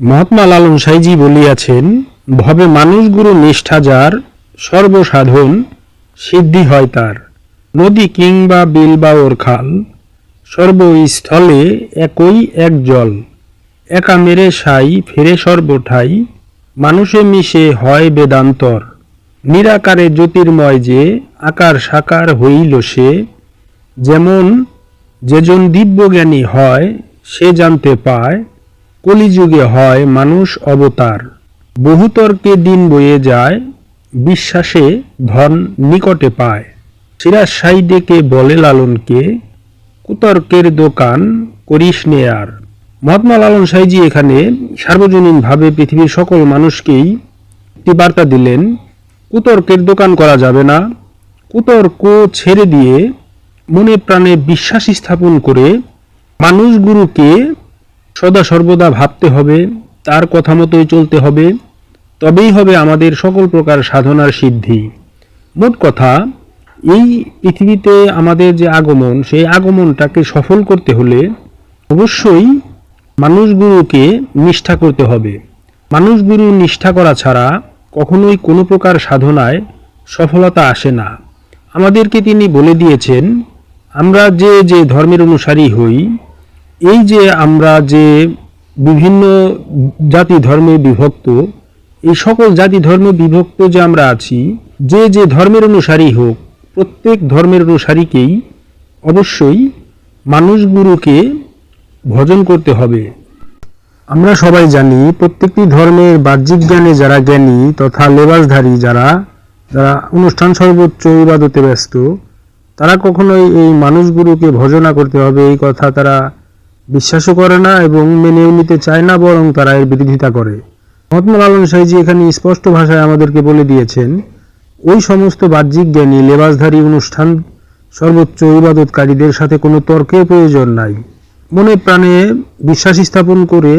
মহাত্মা লালন সাইজি বলিয়াছেন, ভবে মানুষগুরু নিষ্ঠা যার, সর্বসাধন সিদ্ধি হয় তার। নদী কিংবা বিল বা ওর খাল, সর্বস্থলে একই এক জল। একা মেরে সাই, ফেরে সর্বঠাই। মানুষে মিশে হয় বেদান্তর। নিরাকারে জ্যোতির্ময় যে, আকার সাকার হইল সে। যেমন, যেজন দিব্যজ্ঞানী হয়, সে জানতে পায় কলিযুগে হয় মানুষ অবতার। বহুতর্কে দিন বয়ে যায়, বিশ্বাসে ধন নিকটে পায়। সিরাজ সাই বলে লালনকে, কুতর্কের দোকান করিস নে মহাত্মা লালন সাইজি এখানে সার্বজনীনভাবে পৃথিবীর সকল মানুষকেই একটি বার্তা দিলেন, কুতর্কের দোকান করা যাবে না। কুতর্ক ছেড়ে দিয়ে মনে প্রাণে বিশ্বাস স্থাপন করে মানুষ গুরুকে সদা সর্বদা ভাবতে হবে, তার কথা মতোই চলতে হবে, তবেই হবে আমাদের সকল প্রকার সাধনার সিদ্ধি। মোট কথা, এই পৃথিবীতে আমাদের যে আগমন, সেই আগমনটাকে সফল করতে হলে অবশ্যই মানুষ গুরুকে নিষ্ঠা করতে হবে। মানুষ গুরু নিষ্ঠা করা ছাড়া কখনোই কোনো প্রকার সাধনায় সফলতা আসে না। আমাদেরকে তিনি বলে দিয়েছেন, আমরা যে যে ধর্মের অনুসারী হই এই যে আমরা যে বিভিন্ন জাতি ধর্মে বিভক্ত, এই সকল জাতি ধর্মে বিভক্ত যে আমরা আছি, যে যে ধর্মের অনুসারী হোক, প্রত্যেক ধর্মের অনুসারীকেই অবশ্যই মানুষ গুরুকে ভজন করতে হবে। আমরা সবাই জানি, প্রত্যেকটি ধর্মের বাহ্যিক জ্ঞানে যারা জ্ঞানী তথা লেবাসধারী যারা যারা অনুষ্ঠান সর্বোচ্চ ইবাদতে ব্যস্ত, তারা কখনোই এই মানুষগুলোকে ভজনা করতে হবে, এই কথা তারা বিশ্বাসও করে না এবং মেনেও নিতে চায় না বরং তারা এর বিরোধিতা করে। মহাত্মা লালন সাইজি এখানে স্পষ্ট ভাষায় আমাদেরকে বলে দিয়েছেন, ওই সমস্ত বাহ্যিক জ্ঞানী, লেবাসধারী অনুষ্ঠান সর্বোচ্চ ইবাদতকারীদের সাথে কোনো তর্কের প্রয়োজন নাই। মনে প্রাণে বিশ্বাস স্থাপন করে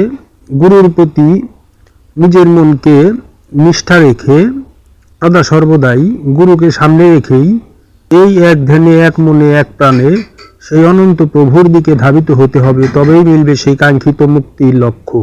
গুরুর প্রতি নিজের মনকে নিষ্ঠা রেখে, সদা সর্বদাই গুরুকে সামনে রেখেই এই এক ধ্যানে, এক মনে, এক প্রাণে সেই অনন্ত প্রভুর দিকে ধাবিত হতে হবে তবেই মিলবে সেই কাঙ্ক্ষিত মুক্তির লক্ষ্য।